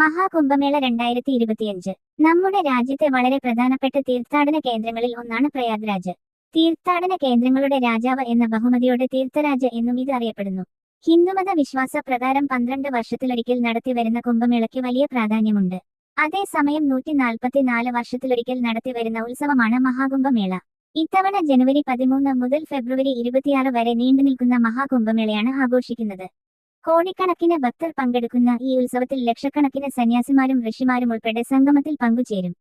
മഹാകുംഭമേള രണ്ടായിരത്തി ഇരുപത്തിയഞ്ച് നമ്മുടെ രാജ്യത്തെ വളരെ പ്രധാനപ്പെട്ട തീർത്ഥാടന കേന്ദ്രങ്ങളിൽ ഒന്നാണ് പ്രയാഗ്രാജ്. തീർത്ഥാടന കേന്ദ്രങ്ങളുടെ രാജാവ് എന്ന ബഹുമതിയോടെ തീർത്ഥരാജ് എന്നും ഇത് അറിയപ്പെടുന്നു. ഹിന്ദുമത വിശ്വാസ പ്രകാരം പന്ത്രണ്ട് വർഷത്തിലൊരിക്കൽ നടത്തിവരുന്ന കുംഭമേളയ്ക്ക് വലിയ പ്രാധാന്യമുണ്ട്. അതേസമയം നൂറ്റി നാൽപ്പത്തിനാല് വർഷത്തിലൊരിക്കൽ നടത്തിവരുന്ന ഉത്സവമാണ് മഹാകുംഭമേള. ഇത്തവണ ജനുവരി പതിമൂന്ന് മുതൽ ഫെബ്രുവരി ഇരുപത്തിയാറ് വരെ നീണ്ടുനിൽക്കുന്ന മഹാകുംഭമേളയാണ് ആഘോഷിക്കുന്നത്. കോടിക്കണക്കിന് ഭക്തർ പങ്കെടുക്കുന്ന ഈ ഉത്സവത്തിൽ ലക്ഷക്കണക്കിന് സന്യാസിമാരും ഋഷിമാരും ഉൾപ്പെടെ സംഗമത്തിൽ പങ്കുചേരും.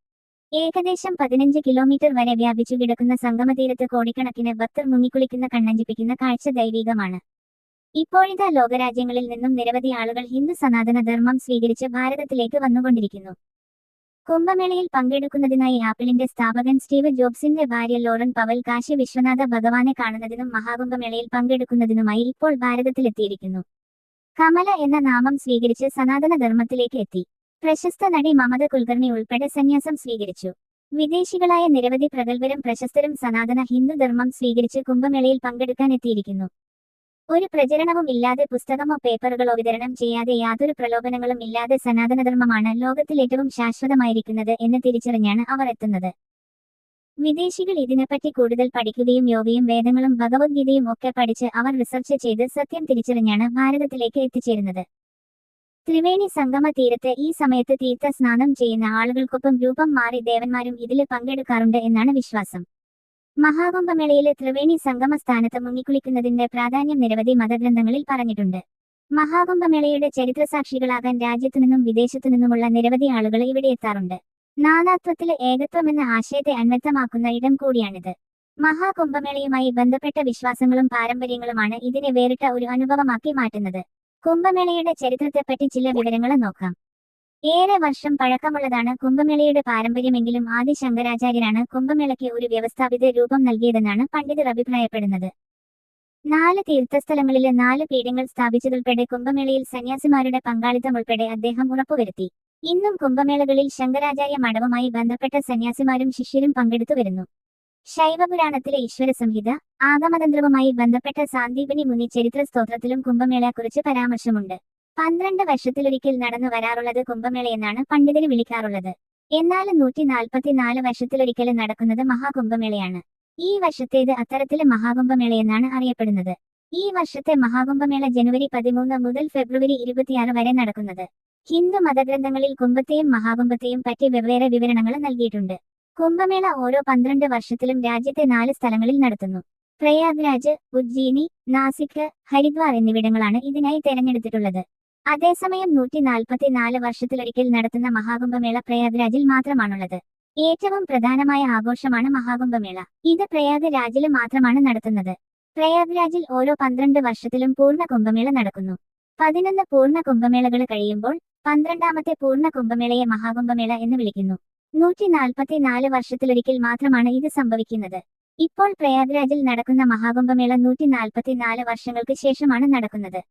ഏകദേശം പതിനഞ്ച് കിലോമീറ്റർ വരെ വ്യാപിച്ചു കിടക്കുന്ന സംഗമതീരത്ത് കോടിക്കണക്കിന് ഭക്തർ മുങ്ങിക്കുളിക്കുന്ന കണ്ണഞ്ചിപ്പിക്കുന്ന കാഴ്ച ദൈവികമാണ്. ഇപ്പോഴിതാ ലോകരാജ്യങ്ങളിൽ നിന്നും നിരവധി ആളുകൾ ഹിന്ദു സനാതന ധർമ്മം സ്വീകരിച്ച് ഭാരതത്തിലേക്ക് വന്നുകൊണ്ടിരിക്കുന്നു. കുംഭമേളയിൽ പങ്കെടുക്കുന്നതിനായി ആപ്പിളിന്റെ സ്ഥാപകൻ സ്റ്റീവ് ജോബ്സിന്റെ ഭാര്യ ലോറൻ പവൽ കാശി വിശ്വനാഥ ഭഗവാനെ കാണുന്നതിനും മഹാകുംഭമേളയിൽ പങ്കെടുക്കുന്നതിനുമായി ഇപ്പോൾ ഭാരതത്തിലെത്തിയിരിക്കുന്നു. കമല എന്ന നാമം സ്വീകരിച്ച് സനാതന ധർമ്മത്തിലേക്ക് എത്തി. പ്രശസ്ത നടി മമത കുൽക്കർണി ഉൾപ്പെടെ സന്യാസം സ്വീകരിച്ചു. വിദേശികളായ നിരവധി പ്രഗത്ഭരും പ്രശസ്തരും സനാതന ഹിന്ദുധർമ്മം സ്വീകരിച്ച് കുംഭമേളയിൽ പങ്കെടുക്കാൻ എത്തിയിരിക്കുന്നു. ഒരു പ്രചരണവും ഇല്ലാതെ പുസ്തകമോ പേപ്പറുകളോ വിതരണം ചെയ്യാതെ യാതൊരു പ്രലോഭനങ്ങളും ഇല്ലാതെ സനാതനധർമ്മമാണ് ലോകത്തിൽ ഏറ്റവും ശാശ്വതമായിരിക്കുന്നത് എന്ന് തിരിച്ചറിഞ്ഞാണ് അവർ എത്തുന്നത്. വിദേശികൾ ഇതിനെപ്പറ്റി കൂടുതൽ പഠിക്കുകയും യോഗയും വേദങ്ങളും ഭഗവത്ഗീതയും ഒക്കെ പഠിച്ച് അവർ റിസർച്ച് ചെയ്ത് സത്യം തിരിച്ചറിഞ്ഞാണ് ഭാരതത്തിലേക്ക് എത്തിച്ചേരുന്നത്. ത്രിവേണി സംഗമ തീരത്ത് ഈ സമയത്ത് തീർത്ഥ സ്നാനം ചെയ്യുന്ന ആളുകൾക്കൊപ്പം രൂപം മാറി ദേവന്മാരും ഇതിൽ പങ്കെടുക്കാറുണ്ട് എന്നാണ് വിശ്വാസം. മഹാകുംഭമേളയിലെ ത്രിവേണി സംഗമ സ്ഥാനത്ത് മുങ്ങിക്കുളിക്കുന്നതിന്റെ പ്രാധാന്യം നിരവധി മതഗ്രന്ഥങ്ങളിൽ പറഞ്ഞിട്ടുണ്ട്. മഹാകുംഭമേളയുടെ ചരിത്രസാക്ഷികളാകാൻ രാജ്യത്തു നിന്നും വിദേശത്തു നിന്നുമുള്ള നിരവധി ആളുകൾ ഇവിടെ എത്താറുണ്ട്. നാനാത്വത്തിലെ ഏകത്വം എന്ന ആശയത്തെ അന്വർത്ഥമാക്കുന്ന ഇടം കൂടിയാണിത്. മഹാകുംഭമേളയുമായി ബന്ധപ്പെട്ട വിശ്വാസങ്ങളും പാരമ്പര്യങ്ങളുമാണ് ഇതിനെ വേറിട്ട ഒരു അനുഭവമാക്കി മാറ്റുന്നത്. കുംഭമേളയുടെ ചരിത്രത്തെപ്പറ്റി ചില വിവരങ്ങൾ നോക്കാം. ഏറെ വർഷം പഴക്കമുള്ളതാണ് കുംഭമേളയുടെ പാരമ്പര്യമെങ്കിലും ആദി ശങ്കരാചാര്യനാണ് കുംഭമേളയ്ക്ക് ഒരു വ്യവസ്ഥാപിത രൂപം നൽകിയതെന്നാണ് പണ്ഡിതർ അഭിപ്രായപ്പെടുന്നത്. നാല് തീർത്ഥസ്ഥലങ്ങളിലെ നാല് പീഠങ്ങൾ സ്ഥാപിച്ചതുൾപ്പെടെ കുംഭമേളയിൽ സന്യാസിമാരുടെ പങ്കാളിത്തം ഉൾപ്പെടെ അദ്ദേഹം ഉറപ്പുവരുത്തി. ഇന്നും കുംഭമേളകളിൽ ശങ്കരാചാര്യ മഠവുമായി ബന്ധപ്പെട്ട സന്യാസിമാരും ശിഷ്യരും പങ്കെടുത്തു വരുന്നു. ശൈവപുരാണത്തിലെ ഈശ്വര സംഹിത ആഗമതന്ത്രവുമായി ബന്ധപ്പെട്ട സാന്ദീപിനി മുനി ചരിത്ര സ്തോത്രത്തിലും കുംഭമേളയെക്കുറിച്ച് പരാമർശമുണ്ട്. പന്ത്രണ്ട് വർഷത്തിലൊരിക്കൽ നടന്നു വരാറുള്ളത് കുംഭമേളയെന്നാണ് പണ്ഡിതര് വിളിക്കാറുള്ളത്. എന്നാൽ നൂറ്റി നാൽപ്പത്തിനാല് വർഷത്തിലൊരിക്കൽ നടക്കുന്നത് മഹാകുംഭമേളയാണ്. ഈ വർഷത്തേത് അത്തരത്തിലെ മഹാകുംഭമേളയെന്നാണ് അറിയപ്പെടുന്നത്. ഈ വർഷത്തെ മഹാകുംഭമേള ജനുവരി പതിമൂന്ന് മുതൽ ഫെബ്രുവരി ഇരുപത്തിയാറ് വരെ നടക്കുന്നത്. ഹിന്ദു മതഗ്രന്ഥങ്ങളിൽ കുംഭത്തെയും മഹാകുംഭത്തെയും പറ്റി വെവ്വേറെ വിവരണങ്ങൾ നൽകിയിട്ടുണ്ട്. കുംഭമേള ഓരോ പന്ത്രണ്ട് വർഷത്തിലും രാജ്യത്തെ നാല് സ്ഥലങ്ങളിൽ നടത്തുന്നു. പ്രയാഗ്രാജ് ഉജ്ജീനി നാസിക് ഹരിദ്വാർ എന്നിവിടങ്ങളാണ് ഇതിനായി തെരഞ്ഞെടുത്തിട്ടുള്ളത്. അതേസമയം നൂറ്റി നാൽപ്പത്തിനാല് വർഷത്തിലൊരിക്കൽ നടത്തുന്ന മഹാകുംഭമേള പ്രയാഗ്രാജിൽ മാത്രമാണുള്ളത്. ഏറ്റവും പ്രധാനമായ ആഘോഷമാണ് മഹാകുംഭമേള. ഇത് പ്രയാഗ്രാജിൽ മാത്രമാണ് നടത്തുന്നത്. പ്രയാഗ്രാജിൽ ഓരോ പന്ത്രണ്ട് വർഷത്തിലും പൂർണ കുംഭമേള നടക്കുന്നു. പതിനൊന്ന് പൂർണ കുംഭമേളകൾ കഴിയുമ്പോൾ പന്ത്രണ്ടാമത്തെ പൂർണ കുംഭമേളയെ മഹാകുംഭമേള എന്ന് വിളിക്കുന്നു. നൂറ്റി നാൽപ്പത്തിനാല് വർഷത്തിലൊരിക്കൽ മാത്രമാണ് ഇത് സംഭവിക്കുന്നത്. ഇപ്പോൾ പ്രയാഗ്രാജിൽ നടക്കുന്ന മഹാകുംഭമേള നൂറ്റി നാൽപ്പത്തിനാല് വർഷങ്ങൾക്ക് ശേഷമാണ് നടക്കുന്നത്.